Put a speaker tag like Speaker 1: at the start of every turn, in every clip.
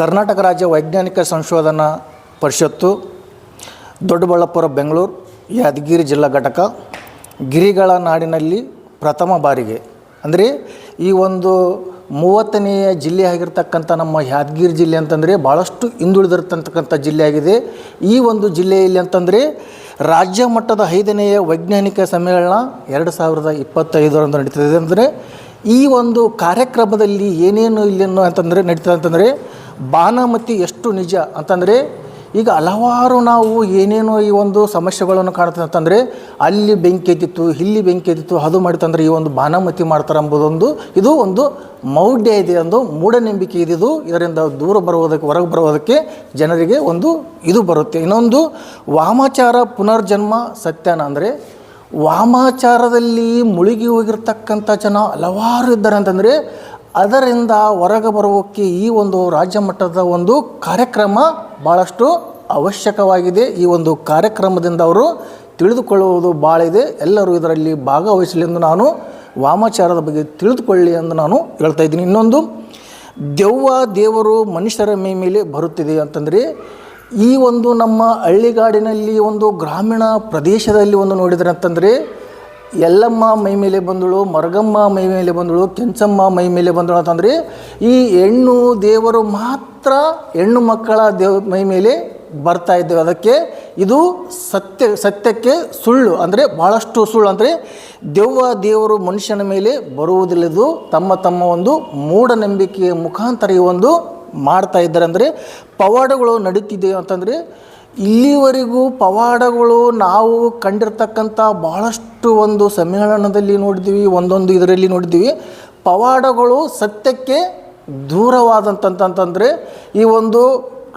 Speaker 1: ಕರ್ನಾಟಕ ರಾಜ್ಯ ವೈಜ್ಞಾನಿಕ ಸಂಶೋಧನಾ ಪರಿಷತ್ತು, ದೊಡ್ಡಬಳ್ಳಾಪುರ, ಬೆಂಗಳೂರು, ಯಾದಗಿರಿ ಜಿಲ್ಲಾ ಘಟಕ, ಗಿರಿಗಳ ನಾಡಿನಲ್ಲಿ ಪ್ರಥಮ ಬಾರಿಗೆ. ಅಂದರೆ ಈ ಒಂದು ಮೂವತ್ತನೆಯ ಜಿಲ್ಲೆ ಆಗಿರ್ತಕ್ಕಂಥ ನಮ್ಮ ಯಾದಗಿರಿ ಜಿಲ್ಲೆ ಅಂತಂದರೆ ಭಾಳಷ್ಟು ಹಿಂದುಳಿದಿರ್ತಕ್ಕಂಥ ಜಿಲ್ಲೆಯಾಗಿದೆ ಈ ಒಂದು ಜಿಲ್ಲೆಯಲ್ಲಿ ಅಂತಂದರೆ ರಾಜ್ಯ ಮಟ್ಟದ ಐದನೆಯ ವೈಜ್ಞಾನಿಕ ಸಮ್ಮೇಳನ ಎರಡು ಸಾವಿರದ ಇಪ್ಪತ್ತೈದರಂದು ನಡೀತದೆ. ಅಂದರೆ ಈ ಒಂದು ಕಾರ್ಯಕ್ರಮದಲ್ಲಿ ಏನೇನು ಇಲ್ಲೇನು ಅಂತಂದರೆ ನಡೀತದೆ ಅಂತಂದರೆ ಬಾನಮತಿ ಎಷ್ಟು ನಿಜ ಅಂತಂದರೆ ಈಗ ಹಲವಾರು ನಾವು ಏನೇನೋ ಈ ಒಂದು ಸಮಸ್ಯೆಗಳನ್ನು ಕಾಣ್ತದೆ ಅಂತಂದರೆ ಅಲ್ಲಿ ಬೆಂಕಿ ಎದ್ದಿತ್ತು ಇಲ್ಲಿ ಬೆಂಕಿ ಎದ್ದಿತ್ತು ಅದು ಮಾಡಿತಂದರೆ ಈ ಒಂದು ಬಾನಮತಿ ಮಾಡ್ತಾರೆ ಎಂಬುದೊಂದು ಇದು ಒಂದು ಮೌಢ್ಯ ಇದೆ, ಒಂದು ಮೂಢನಂಬಿಕೆ ಇದೆ. ಇದು ಇದರಿಂದ ದೂರ ಬರುವುದಕ್ಕೆ, ಹೊರಗೆ ಬರುವುದಕ್ಕೆ ಜನರಿಗೆ ಒಂದು ಇದು ಬರುತ್ತೆ. ಇನ್ನೊಂದು ವಾಮಾಚಾರ ಪುನರ್ಜನ್ಮ ಸತ್ಯನ ಅಂದರೆ ವಾಮಾಚಾರದಲ್ಲಿ ಮುಳುಗಿ ಹೋಗಿರ್ತಕ್ಕಂಥ ಜನ ಹಲವಾರು ಇದ್ದಾರೆ ಅಂತಂದರೆ ಅದರಿಂದ ಹೊರಗೆ ಬರುವಕ್ಕೆ ಈ ಒಂದು ರಾಜ್ಯ ಮಟ್ಟದ ಒಂದು ಕಾರ್ಯಕ್ರಮ ಭಾಳಷ್ಟು ಅವಶ್ಯಕವಾಗಿದೆ. ಈ ಒಂದು ಕಾರ್ಯಕ್ರಮದಿಂದ ಅವರು ತಿಳಿದುಕೊಳ್ಳುವುದು ಭಾಳ ಇದೆ. ಎಲ್ಲರೂ ಇದರಲ್ಲಿ ಭಾಗವಹಿಸಲಿ ಎಂದು ನಾನು ವಾಮಾಚಾರದ ಬಗ್ಗೆ ತಿಳಿದುಕೊಳ್ಳಿ ಎಂದು ನಾನು ಹೇಳ್ತಾ ಇದ್ದೀನಿ. ಇನ್ನೊಂದು, ದೆವ್ವ ದೇವರು ಮನುಷ್ಯರ ಮೇ ಮೇಲೆ ಬರುತ್ತಿದೆ ಅಂತಂದರೆ, ಈ ಒಂದು ನಮ್ಮ ಹಳ್ಳಿಗಾಡಿನಲ್ಲಿ ಒಂದು ಗ್ರಾಮೀಣ ಪ್ರದೇಶದಲ್ಲಿ ಒಂದು ನೋಡಿದ್ರೆ ಅಂತಂದರೆ ಎಲ್ಲಮ್ಮ ಮೈ ಮೇಲೆ ಬಂದಳು, ಮರಗಮ್ಮ ಮೈ ಮೇಲೆ ಬಂದಳು, ಕೆಂಚಮ್ಮ ಮೈ ಮೇಲೆ ಬಂದಳು ಅಂತಂದರೆ ಈ ಹೆಣ್ಣು ದೇವರು ಮಾತ್ರ ಹೆಣ್ಣು ಮಕ್ಕಳ ದೇವ ಮೈ ಮೇಲೆ ಬರ್ತಾ ಇದ್ದೇವೆ. ಅದಕ್ಕೆ ಇದು ಸತ್ಯ, ಸತ್ಯಕ್ಕೆ ಸುಳ್ಳು ಅಂದರೆ ಭಾಳಷ್ಟು ಸುಳ್ಳು ಅಂದರೆ ದೆವ್ವ ದೇವರು ಮನುಷ್ಯನ ಮೇಲೆ ಬರುವುದಿಲ್ಲದು. ತಮ್ಮ ತಮ್ಮ ಒಂದು ಮೂಢನಂಬಿಕೆಯ ಮುಖಾಂತರ ಈ ಒಂದು ಮಾಡ್ತಾ ಇದ್ದಾರೆ ಅಂದರೆ ಪವಾಡಗಳು ನಡೀತಿದೆ ಅಂತಂದರೆ ಇಲ್ಲಿವರೆಗೂ ಪವಾಡಗಳು ನಾವು ಕಂಡಿರ್ತಕ್ಕಂಥ ಭಾಳಷ್ಟು ಒಂದು ಸಮ್ಮೇಳನದಲ್ಲಿ ನೋಡಿದ್ದೀವಿ, ಒಂದೊಂದು ಇದರಲ್ಲಿ ನೋಡಿದ್ದೀವಿ. ಪವಾಡಗಳು ಸತ್ಯಕ್ಕೆ ದೂರವಾದಂತಂತಂತಂದರೆ ಈ ಒಂದು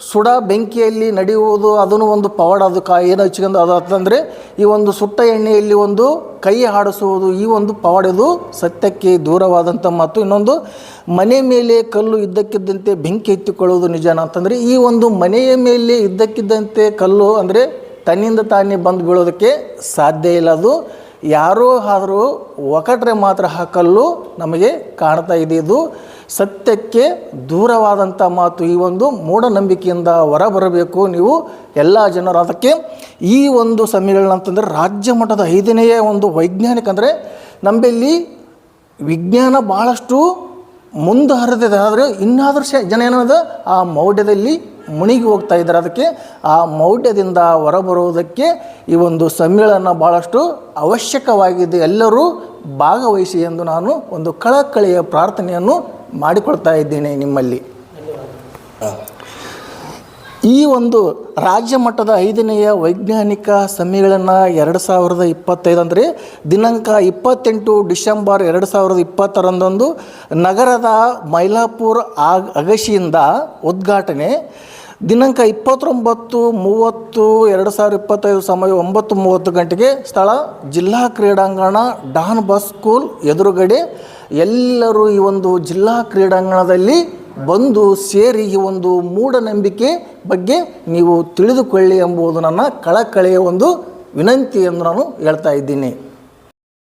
Speaker 1: ಸುಡ ಬೆಂಕಿಯಲ್ಲಿ ನಡೆಯುವುದು ಅದನ್ನು ಒಂದು ಪವಾಡ, ಅದು ಕಾ ಏನು ಹಚ್ಕೊಂಡು ಅದು ಅಂತಂದರೆ ಈ ಒಂದು ಸುಟ್ಟ ಎಣ್ಣೆಯಲ್ಲಿ ಒಂದು ಕೈ ಹಾಡಿಸುವುದು ಈ ಒಂದು ಪವಾಡದು ಸತ್ಯಕ್ಕೆ ದೂರವಾದಂಥ ಮಾತು. ಇನ್ನೊಂದು, ಮನೆ ಮೇಲೆ ಕಲ್ಲು ಇದ್ದಕ್ಕಿದ್ದಂತೆ ಬೆಂಕಿ ಎತ್ತಿಕೊಳ್ಳುವುದು ನಿಜಾನ ಅಂತಂದರೆ ಈ ಒಂದು ಮನೆಯ ಮೇಲೆ ಇದ್ದಕ್ಕಿದ್ದಂತೆ ಕಲ್ಲು ಅಂದರೆ ತನ್ನಿಂದ ತಾನೇ ಬಂದು ಬೀಳೋದಕ್ಕೆ ಸಾಧ್ಯ ಇಲ್ಲ ಅದು. ಯಾರೋ ಆದರೂ ಒಕಟ್ರೆ ಮಾತ್ರ ಹಾಕಲ್ಲು ನಮಗೆ ಕಾಣ್ತಾ ಇದೆ ಇದು ಸತ್ಯಕ್ಕೆ ದೂರವಾದಂಥ ಮಾತು ಈ ಒಂದು ಮೂಢನಂಬಿಕೆಯಿಂದ ಹೊರಬರಬೇಕು ನೀವು ಎಲ್ಲ ಜನರು. ಅದಕ್ಕೆ ಈ ಒಂದು ಸಮ್ಮೇಳನ ಅಂತಂದರೆ ರಾಜ್ಯ ಮಟ್ಟದ ಐದನೆಯ ಒಂದು ವೈಜ್ಞಾನಿಕ ಅಂದರೆ ನಮ್ಮಲ್ಲಿ ವಿಜ್ಞಾನ ಭಾಳಷ್ಟು ಮುಂದೆ ಹರಿದಿದೆ. ಆದರೆ ಇನ್ನಾದರೂ ಶ ಜನ ಏನದ ಆ ಮೌಢ್ಯದಲ್ಲಿ ಮುಣಿಗಿ ಹೋಗ್ತಾ ಇದ್ದಾರೆ. ಅದಕ್ಕೆ ಆ ಮೌಢ್ಯದಿಂದ ಹೊರಬರುವುದಕ್ಕೆ ಈ ಒಂದು ಸಮ್ಮೇಳನ ಭಾಳಷ್ಟು ಅವಶ್ಯಕವಾಗಿದೆ. ಎಲ್ಲರೂ ಭಾಗವಹಿಸಿ ಎಂದು ನಾನು ಒಂದು ಕಳಕಳಿಯ ಪ್ರಾರ್ಥನೆಯನ್ನು ಮಾಡಿಕೊಳ್ತಾ ಇದ್ದೇನೆ ನಿಮ್ಮಲ್ಲಿ. ಈ ಒಂದು ರಾಜ್ಯ ಮಟ್ಟದ ಐದನೆಯ ವೈಜ್ಞಾನಿಕ ಸಮ್ಮೇಳನ ಎರಡು ಸಾವಿರದ ಇಪ್ಪತ್ತೈದು ಅಂದರೆ ದಿನಾಂಕ ಇಪ್ಪತ್ತೆಂಟು ಡಿಸೆಂಬರ್ ಎರಡು ಸಾವಿರದ ಇಪ್ಪತ್ತರಂದೊಂದು ನಗರದ ಮೈಲಾಪುರ ಆಗ್, ಅಗಶಿಯಿಂದ ಉದ್ಘಾಟನೆ. ದಿನಾಂಕ ಇಪ್ಪತ್ತೊಂಬತ್ತು ಮೂವತ್ತು ಎರಡು ಸಾವಿರದ ಇಪ್ಪತ್ತೈದು ಸಮಯ ಒಂಬತ್ತು ಮೂವತ್ತು ಗಂಟೆಗೆ ಸ್ಥಳ, ಜಿಲ್ಲಾ ಕ್ರೀಡಾಂಗಣ, ಡಾನ್ ಬಸ್ ಸ್ಕೂಲ್ ಎದುರುಗಡೆ. ಎಲ್ಲರೂ ಈ ಒಂದು ಜಿಲ್ಲಾ ಕ್ರೀಡಾಂಗಣದಲ್ಲಿ ಬಂದು ಸೇರಿ ಈ ಒಂದು ಮೂಢನಂಬಿಕೆ ಬಗ್ಗೆ ನೀವು ತಿಳಿದುಕೊಳ್ಳಿ ಎಂಬುದು ನನ್ನ ಕಳಕಳಿಯ ಒಂದು ವಿನಂತಿ ಎಂದು ನಾನು ಹೇಳ್ತಾ ಇದ್ದೀನಿ.